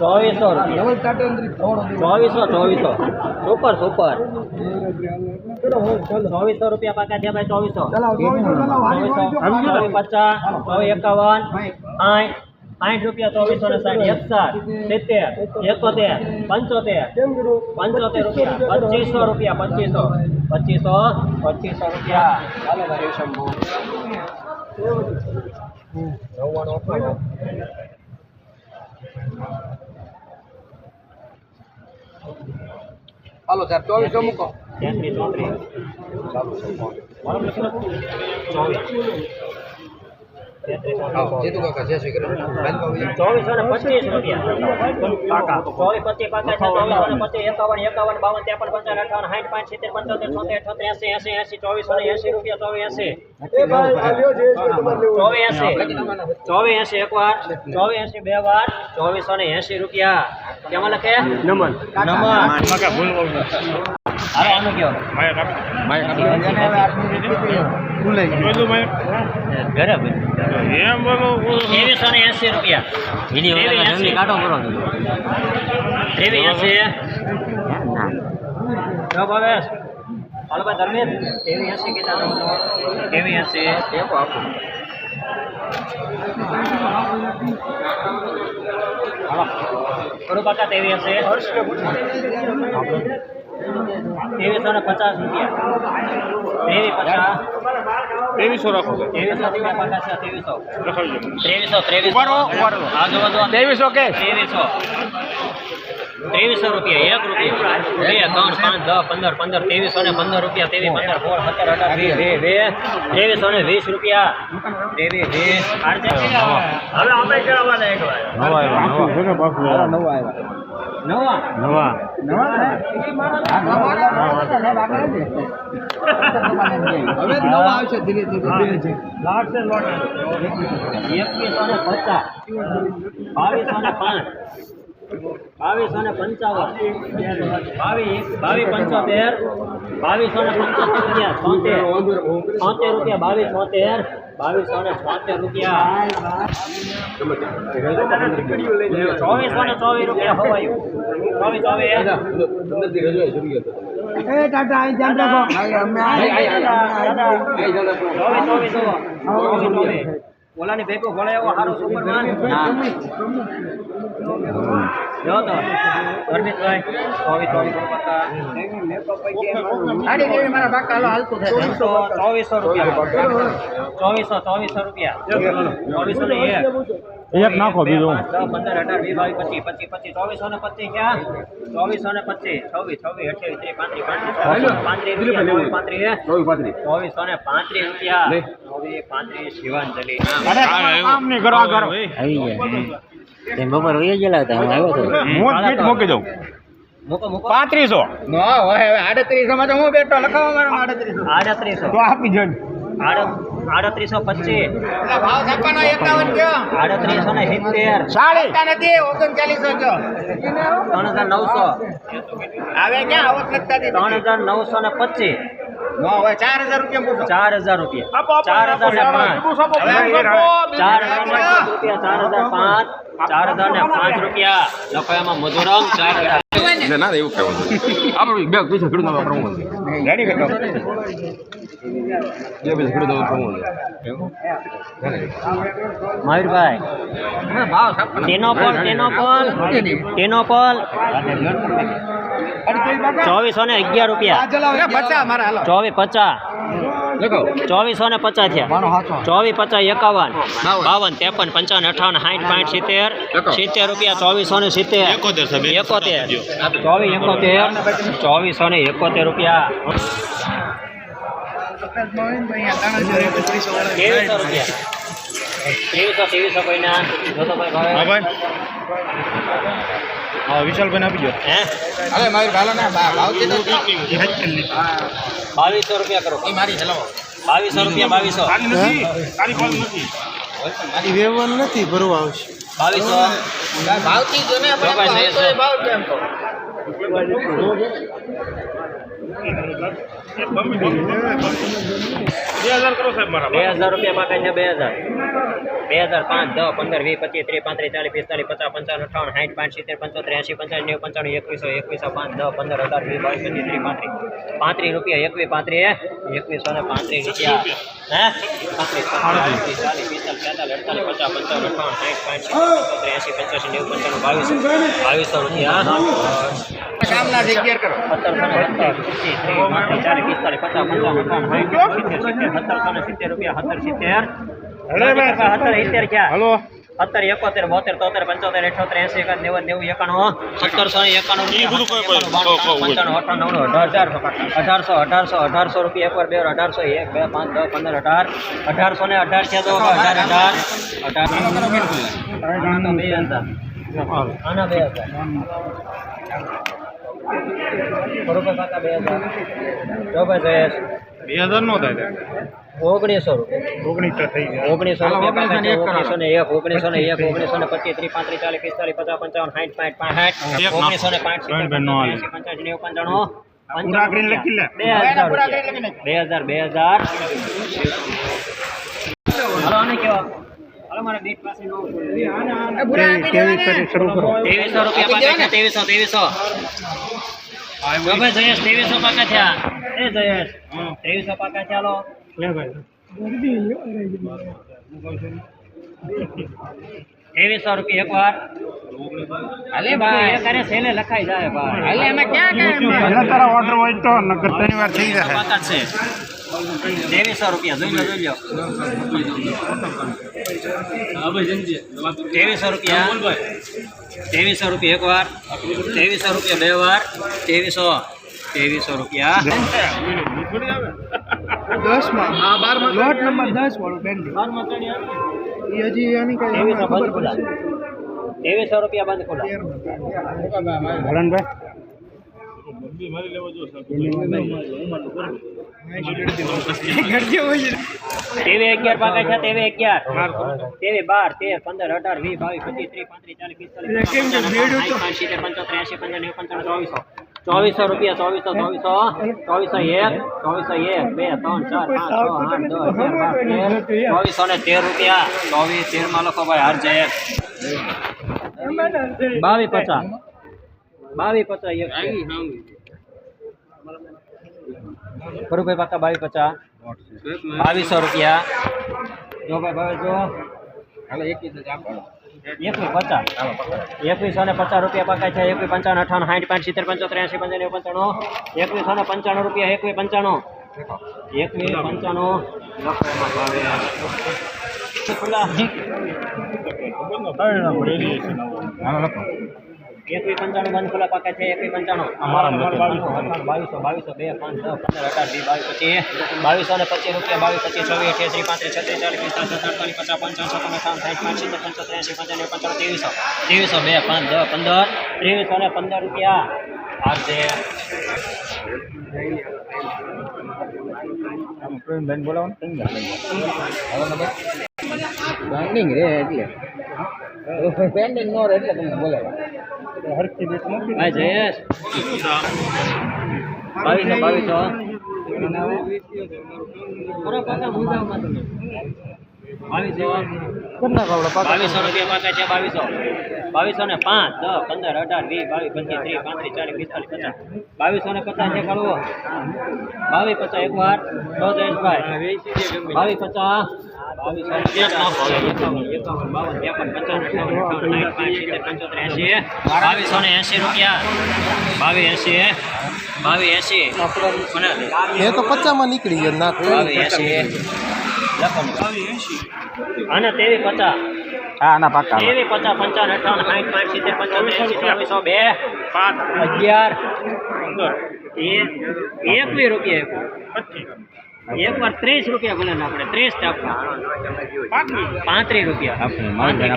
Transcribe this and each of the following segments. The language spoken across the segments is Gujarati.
ચોવીસો ચોવીસો ચોવીસો. Super super. ચોવીસો રૂપિયા પાકા ભાઈ ચોવીસો. ચોવીસો પચાસ ચોવીસ એકાવન આઠ આઠ રૂપિયા ચોવીસો ને સાઠ એકસાર સિત્તેર એકોતેર પંચોતેર પંચોતેર રૂપિયા. પચીસો રૂપિયા પચીસો પચીસો. પચીસો રૂપિયા. ચાલો ભાઈ શંભુ. નવ્વાણું અઠ્ઠાણું હાલો સાહેબ ચોવીસો મૂકો. ત્યાંથી ચોત્રીસ. ચોવીસ. ચોવીસો ને પચીસ રૂપિયા. ચોવીસ પચીસ પાકા ચોવીસો ને પચીસ એકાવન એકાવન બાવન ત્રેપન પંચાવન અઠાવન સાઠ પાંચ સિત્તેર પંચોતેર છોતેર અઠોતેર એસી એસી એસી ચોવીસો ને એસી રૂપિયા ચોવીસ એસી. ચોવીસ એસી. ચોવીસ એસી એક વાર. ચોવીસ એસી બે વાર. ચોવીસો ને એસી રૂપિયા. કેમાં લખે નમન. નમન. હાલો આનું કયો? બરાબર ત્રેવીસો ને એસી રૂપિયા ત્રેવીસ એસી જો ભાવેશ હાલો ભાઈ ધર્મેશ ત્રેવીસ એસી કીધા ત્રેવીસ એસી હાલો થોડું પાકા ત્રેવીસ એસી ત્રેવીસો ને પચાસ રૂપિયા ત્રેવીસ પચાસ ત્રેવીસો રાખો ત્રેવીસો ત્રેવીસો. ત્રેવીસો કે? ત્રેવીસો. ત્રેવીસો રૂપિયા એક રૂપિયા. બે ત્રણ પાંચ દસ પંદર પંદર ત્રેવીસો ને પંદર રૂપિયા ત્રેવીસ પંદર સોળ સત્તર અઢાર વીસ વીસ વીસ ત્રેવીસો ને વીસ રૂપિયા. ત્રેવીસ વીસ હવે અમે કરાવવાના એક વાર નવા આવ્યા નવા. નવા નવા? હવે નવા આવશે ધીરે ધીરે એકવીસો ને પચાસ. બાવીસો ને પાંચ. બાવીસો ને પંચાવન. બાવીસ બાવીસ પંચોતેર બાવીસો ને પંચોતેર રૂપિયા છોતેર. છોતેર રૂપિયા બાવીસ છોતેર. બાવીસો ને છોતેર રૂપિયા. ચોવીસો ને ચોવીસ રૂપિયા હોવાયું ચોવીસ ચોવીસ. ટાટા અહીં ધ્યાન રાખો. ચોવીસ ચોવીસ. ચોવીસ ચોવીસ. ઓલાની ભેગો એવો સારો સુપરમાન. જો તો ધર્મેશભાઈ ચોવીસ ચોવીસ પત્તા મારા બાકા હાલતું થાય. ચોવીસો ચોવીસો રૂપિયા. ચોવીસો ચોવીસો રૂપિયા. ચોવીસો ને એક એક નાખો બીજું. પંદર અઢાર વીસ બાવીસ પચીસ પચીસ પચીસ ચોવીસો ને પચીસ ક્યાં? ચોવીસો ને પચીસ છવ્વીસ છવ્વીસ અઠ્યાવીસ ત્રીસ પાંત્રીસ પાંત્રીસ પાંત્રીસ રૂપિયા પાંત્રીસ ચોવીસો ને પાંત્રીસ રૂપિયા. ચોવીસ પાંત્રીસ શિવાંજલિ. કામ નહીં કરો આ કરો. બપોર વહી ગયેલા હતા હું આવ્યો હતો મોટ પીટ મૂકી દઉં. મૂકો મૂકો. પાંત્રીસો. આડત્રીસો માં તો હું બેઠો લખાવો મારા આડત્રીસો. આડત્રીસો તો આપી આડ- આડત્રીસો પચીસ. ભાવ એકાવન કયો? આડત્રીસો ને સિત્તેર. નથી ઓગણચાલીસો ત્રણ હજાર નવસો. આવે ક્યાં આવક નથી ત્રણ હજાર નવસો ને પચીસ. ચાર હજાર રૂપિયા ચાર હજાર રૂપિયા. ચાર હજાર પાંચ. ચાર હજાર રૂપિયા ચાર હજાર પાંચ. ચાર હજાર ને પાંચ રૂપિયા. લખો એમાં મધુરમ ચાર હજાર. ના એવું કહેવું આપણે બે પૈસા ખેડૂત પ્રમોશન રેડી કરતો બે પૈસા ખેડૂત પ્રમોશન મયુરભાઈ ટેનોપોલ ટેનોપોલ ટેનોપોલ ચોવીસો ને અગિયાર રૂપિયા. પચાસ મારા હાલો. ચોવીસ પચાસ. ચોવીસો ને પચાસ થયા. ચોવીસ પચાસ એકાવન. બાવન. ત્રેપન પંચાવન અઠાવન સાઠ પાંઠ સિત્તેર સિત્તેર રૂપિયા ચોવીસો ને સિત્તેર. એકોતેર એકોતેર. ચોવીસ એકોતેર. ચોવીસો ને એકોતેર રૂપિયા. ત્રેવીસો રૂપિયા? ત્રેવીસો ત્રેવીસો કોઈના? જો તો ભાઈ. હા વિશાલ ભાઈ હા આપી દો હે? અરે મારી ભાલો ના ભાવ કીધો બાવીસો રૂપિયા કરો. એ મારી હલાવો બાવીસો રૂપિયા બાવીસો. તારી નથી? તારી કોલ નથી. વેવન નથી ભરવા આવશે. બાવીસો. ભાવથી જો ને આપણે ભાઈ, ભાવ તો એ ભાવ કેમ કહો. બે હજાર કરો સાહેબ મારા બે હજાર રૂપિયા પાકા છે બે હજાર? બે હજાર પાંચ દસ પંદર વીસ પચીસ ત્રીસ પાંત્રીસ ચાલીસ પિસ્તાલીસ પચાસ પંચાવન અઠાવન સાઠ પાંચ સિત્તેર પંચોતેર એંસી પંચાવન નેવું પંચાણું એકવીસો એકવીસો પાંચ દસ પંદર અઢાર વીસ બાવીસ પચીસ ત્રીસ પાંત્રીસ. પાંત્રીસ રૂપિયા એકવીસ પાંત્રીસ એકવીસો ને પાંત્રીસ રૂપિયા. હે? પાંત્રીસ ચાલીસ પિસ્તાલીસ છેતાલીસ અડતાલીસ પચાસ પંચાવન અઠાવન સાઠ પાંચ સિત્તેર પંચોતેર એંસી પંચ્યાસી નેવું પંચાણું બાવીસો બાવીસો રૂપિયા કામના છે અગિયાર કરો સત્તરસો ને સત્તર પચીસ પાંત્રીસ પિસ્તાલીસ પચાસ પંચાવન સિત્તેર રૂપિયા સત્તર હલો. સત્તર એકોતેર બોતેર તોતેર પંચોતેર અઠોતેર એસી એકાદ નેવું નેવું એકાણું સત્તરસો ને એકાણું ઈ બધું કોઈ કોઈ- એકાણું, બાણું, કોઈ- કોઈ- પંચાણું અઠાણું નવ્વાણું, અઢાર અઢારસો અઢારસો અઢારસો રૂપિયા એક વાર બે વાર અઢારસો એક બે પાંચ દસ પંદર અઢાર. અઢારસો ને અઢાર છે તો અઢાર અઢાર અઢાર. આના બે હજાર આના બે હજાર બરોબર કાકા બે હજાર જો ભાઈ જયેશ. બે હજાર નો થાય ઓગણીસો રૂપિયા. ઓગણીસ થઈ ગયા. ઓગણીસો ને એક ઓગણીસો ને એક ઓગણીસો ને પચીસ ત્રીસ પાંત્રીસ ચાલીસ પિસ્તાલીસ પચાસ પંચાવન સાઠ પાંઠ એક ઓગણીસો ને પાંચ પંચાસી નેવું પંચાણું. બે હજાર બે હજાર ત્રેવીસો રૂપિયા ત્રેવીસો ત્રેવીસો જયેશ ત્રેવીસો પાકા થયા. એ જયેશ. ત્રેવીસો પાકા છે હાલો ત્રેવીસો રૂપિયા એક વાર. અલે ભાઈ એ અરે સેલે લખાઈ જાય ભાઈ. અલે અમે ક્યાં કાંઈ તારા ઓર્ડર હોય તો નકર ત્રણ વાર થઈ જાય પાકા છે. ત્રેવીસો રૂપિયા જોઈ લો જોઈ લો. ત્રેવીસો રૂપિયા. ત્રેવીસો રૂપિયા એક વાર ત્રેવીસો રૂપિયા બે વાર ત્રેવીસો ત્રેવીસો રૂપિયા. હા બારમાં લોટ નંબર દસ વાળું પેન્ડિંગ એ હજી આની કઈ ત્રેવીસો બંધ ત્રેવીસો તેવી અગિયાર પાકા છે તેવી અગિયાર. તેવી બાર તેર પંદર અઢાર વીસ બાવીસ પચીસ ત્રીસ પાંત્રીસ ચાલીસ પિસ્તાલીસ પંચોતેર એંસી પંચાણું નેવું પંચાણું ચોવીસો. ચોવીસો રૂપિયા ચોવીસો ચોવીસો ચોવીસો એક ચોવીસો એક બે ત્રણ ચાર પાંચ છ આઠ દસ અગિયાર ચોવીસો ને તેર રૂપિયા. ચોવીસ તેરમાં લખો ભાઈ હાર જાય. બાવીસ પચાસ. બાવીસ પચાસ એક બરોબર પાકા બાવીસ પચાસ. બાવીસો રૂપિયા. જો ભાઈ ભાઈ જો. એકવીસ પચાસ. એકવીસો ને પચાસ રૂપિયા પાકા છે. એકવીસ પંચાણું અઠાણું સાઠ પાંચ સિત્તેર પંચોતેર એંસી પંચાણું પંચાણું એકવીસો ને પંચાણું રૂપિયા એકવીસ પંચાણું. એકવીસ પંચાણું. ખુલ્લા. એકવીસ પંચાણું બંધ ખુલ્લા પાકા છે એકવીસ પંચાણું. બાવીસો બાવીસો બે પાંચ દસ પંદર અઢાર વીસ બાવીસ પચીસ બાવીસો ને પચીસ રૂપિયા બાવીસ પચીસ છવ્વીસ અઠ્યાસી પાંત્રીસ છત્રીસ ચાલીસ પિસ્તાલીસ અડતાલીસ પચાસ પંચાવન છપ્પન અઠાવન સાઠ પાંચ સિત્તેર પંચોતેર એંસી પંચાણું પંચાણું ત્રેવીસો. ત્રેવીસો બે પાંચ દસ પંદર ત્રેવીસો ને પંદર રૂપિયા. આજે પેન્ડિંગ રે એટલે. પેન્ડિંગ નો રહે એટલે તમને બોલાવ્યા હરખી બેટ બાવીસો બાવીસો જયેશ બાવીસ બાવીસ બાવીસો ને પાંચ દસ પંદર અઢાર વીસ બાવીસ પચીસ ત્રીસ પાંત્રીસ ચાલીસ પિસ્તાલીસ પચાસ. બાવીસો ને પચાસ છે કરવો બાવીસ પચાસ એક વાર. તો જયેશભાઈ. બાવીસ પચાસ. બાવીસો પાંચ રૂપિયા બાવીસ એંસી બાવીસ એંસી એ તો પચાસમાં નીકળી ગયો ના બાવીસ એંસી અને તેવી પચાસ હા ના તેવી પચાસ પંચાવન અઠાવન સાઠ પાંચ સિત્તેર એંસી ચોવીસો બે અગિયાર એક એકવીસ રૂપિયા એક વાર ત્રીસ રૂપિયા ભલે આપણે ત્રીસ ટકા પાંત્રીસ રૂપિયા.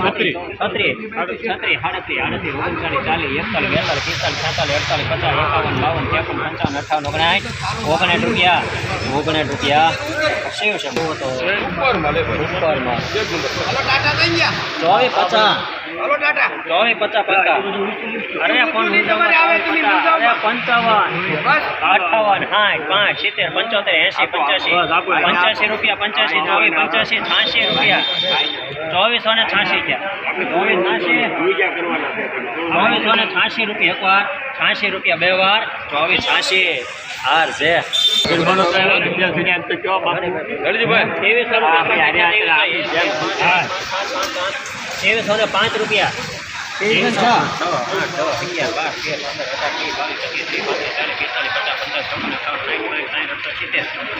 છત્રીસ. છત્રીસ. છત્રીસ સાડત્રીસ આડત્રીસ ઓગણચાલીસ ચાલીસ એકતાલીસ બેતાલીસ પિસ્તાલીસ છેતાલીસ અડતાલીસ પચાસ એકાવન બાવન ત્રેપન પંચાવન અઠાવન ઓગણાઠ ઓગણાઠ રૂપિયા. ઓગણાઠ રૂપિયા. શિવ છે? બહુ તો ઉપરમાં ચોવીસ પચાસ. હાલો ટાટા. ચોવીસ પચાસ પચાસ અરે પણ. પંચાવન. બસ. અઠાવન સાઠ પાંચ સિત્તેર પંચોતેર એસી પંચ્યાસી પંચ્યાસી રૂપિયા પંચ્યાસી ચોવીસ પંચ્યાસી છ્યાસી રૂપિયા. ચોવીસો ને છ્યાસી ક્યાં ચોવીસો ને છ્યાસી રૂપિયા એકવાર છ્યાસી રૂપિયા બે વાર ચોવીસ છ્યાસી. હાર છે ત્રેવીસો રૂપિયા. ત્રેવીસો ને પાંચ. રૂપિયા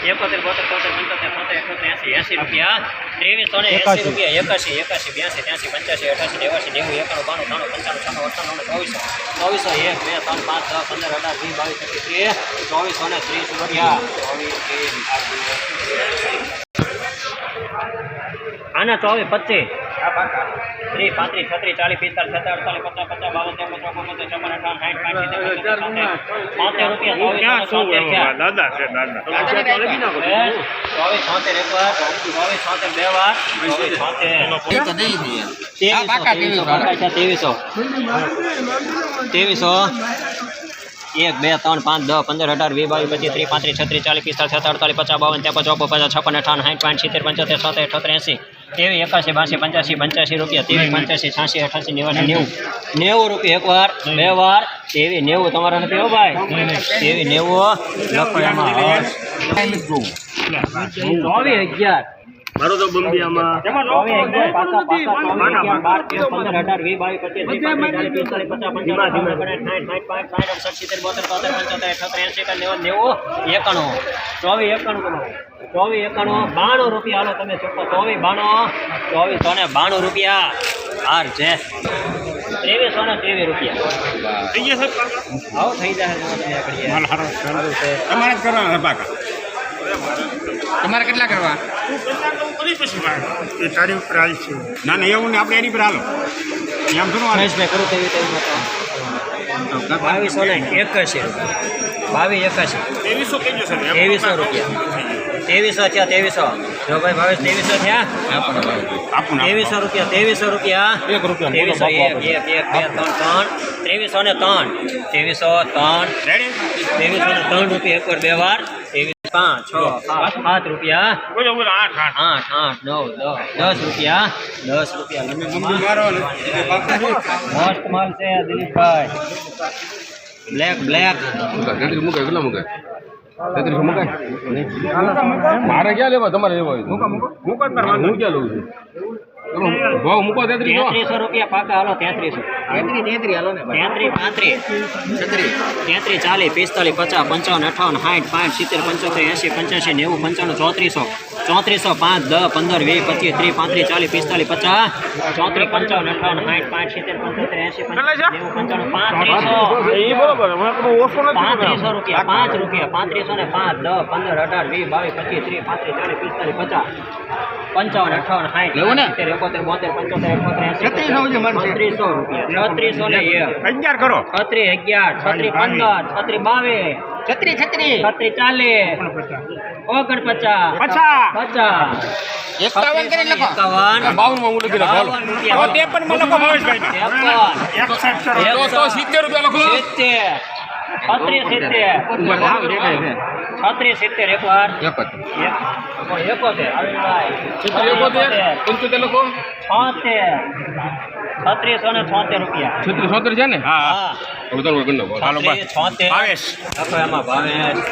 એકોતેર, બોતેર, તોતેર, પંચોતેર, છોતેર, એકોતેર, એંસી, એંસી રૂપિયા ત્રેવીસો ને એંસી રૂપિયા એકાસી એકાસી બ્યાસી ત્યાંસી પંચ્યાસી અઠાસી નેવાસી નેવું એકાણું બાણું ત્રાણું પંચાણું છન્નું અઠ્ઠાણું ચોવીસો ચોવીસો એક બે ત્રણ પાંચ દસ પંદર અઢાર વીસ બાવીસ પચીસ ત્રીસ ચોવીસો ને ત્રીસ રૂપિયા. ચોવીસ આના ચોવીસ પચીસ. ત્રીસ પાંત્રીસ છત્રીસ ચાલીસ પિસ્તાલીસ સત્તર અડતાલીસ પચાસ પચાસ બાવન ત્રેપન ચોપન પચાસ છપ્પન અઠાવન સાઠ પાંચ સિત્તેર પંચોતેર, છોતેર રૂપિયા ચોવીસ ક્યાં શું છોતેર ક્યાં દાદા છે દાદા ચોવીસ છોતેર એક વાર ચોવીસ છોતેર બે વાર ચોવીસ છોતેર હા, પાકા ત્રેવીસો ત્રેવીસો. પાકા છે ત્રેવીસો ત્રેવીસો એક બે ત્રણ પાંચ દસ પંદર અઢાર વીસ બાવીસ પચીસ ત્રીસ પાંત્રીસ છત્રીસ ચાલીસ પિસ્તાલીસ સત્તર અડતાલીસ પચાસ બાવન ત્રેપન ચોપન પચાસ છપ્પન અઠાવન સાઠ પાંચ સિત્તેર પંચોતેર છોતેર અઠોતેર એંસી તેવી એકાસી બાસી પંચ્યાસી પંચ્યાસી રૂપિયા તેવી પંચ્યાસી છ્યાસી અઠાસી નેવાસી નેવું નેવું રૂપિયા એક વાર બે વાર તેવી નેવું તમારા નથી હો ભાઈ તેવી નેવું લખો એમાં ચોવીસ અગિયાર મારો તો બંબિયામાં એકાણું ચોવીસ એકાણું ચોવીસ એકાણું બાણું રૂપિયા. હાલો તમે ચૂકો ચોવીસ બાણું. ચોવીસો ને બાણું રૂપિયા. હાર છે. ત્રેવીસો ને ત્રેવીસ રૂપિયા. થઈ ગયા આવો થઈ તમારે જ કરવાના પાકા? તમારે કેટલા કરવા? તારી ઉપર છે. ના ના એવું ને આપણે એની પર હાલો. એમ શું મહેશભાઈ કરું તેવી તેવી બાવીસો ને એકાશી રૂપિયા. બાવીસ એકાશી. ત્રેવીસો કેજો સર. ત્રેવીસો રૂપિયા. ત્રેવીસો થયા ત્રેવીસો જો ભાઈ ભાવેશ ત્રેવીસો થયા આપું ને ત્રેવીસો રૂપિયા ત્રેવીસો રૂપિયા એક રૂપિયા ત્રેવીસો એક એક એક બે ત્રણ ત્રણ ત્રેવીસો ને ત્રણ। ત્રેવીસો ત્રણ। રેડી ત્રેવીસો ને ત્રણ રૂપિયા એક વાર બે વાર। ત્રેવીસ પાંચ છ સાત સાત રૂપિયા। બોલો બોલો આઠ આઠ. આઠ આઠ નવ દસ દસ રૂપિયા દસ રૂપિયા બંબી મારો ને. મસ્ત માલ છે દિલીપભાઈ. બ્લેક બ્લેક તેત્રીસ મુકાય કેટલા મુકાય તેત્રીસો મુકાય? મારે ક્યાં લેવા? તમારે લેવા હોય મૂકો જ મારવાનું. હું ક્યાં લઉં છું? ભાવ મૂકો તેત્રીસો તેત્રીસો રૂપિયા પાકા હાલો તેત્રીસો. તેત્રી તેત્રી હાલો ને. તેત્રીસ ચાલીસ પિસ્તાલીસ પચાસ પંચાવન અઠાવન સાઠ પાંચ સિત્તેર પંચોતેર એસી પંચ્યાસી નેવું પંચાણું ચોત્રીસો. ચોત્રીસો પાંચ દસ પંદર વીસ પચીસ ત્રીસ પાંત્રીસ ચાલીસ પિસ્તાલીસ પચાસ ચોત્રીસ પંચાવન અઠાવન સાઠ પાંચ સિત્તેર પંચોતેર એંસી નેવું પંચાણું પાંત્રીસો પાંત્રીસો રૂપિયા પાંચ રૂપિયા પાંત્રીસો ને પાંચ દસ પંદર અઢાર વીસ બાવીસ પચીસ ત્રીસ પાંત્રીસ ચાલીસ પિસ્તાલીસ પચાસ પંચાવન અઠાવન સાઠ લેવું ને? એકોતેર બોતેર પંચોતેર એકોતેર એંસી છત્રીસો જે મન છે. છત્રીસો રૂપિયા. છત્રીસો ને અગિયાર કરો. છત્રીસ અગિયાર છત્રીસ પંદર છત્રીસ બાવીસ. છત્રી છત્રી. છત્રીસ ચાલીસ. ઓગણ પચાસ. પચાસ. પચાસ એકાવન કરીને લખો એકાવન. બાવનમાં લખી રાખો બાવન રૂપિયા. હવે ત્રેપનમાં લખો ભાવેશભાઈ. એકસઠ કરો. તો તો સિત્તેર રૂપિયા લખો. સિત્તેર. છત્રીસ સિત્તેર. છત્રીસ સિત્તેર એક વાર એકોતેર. પંચોતેર લખો. છોતેર. છત્રીસો ને છોતેર રૂપિયા. છત્રીસ સોતેર છે ને? હા. હા. છોતેર. આવે એમાં ભાવેશ.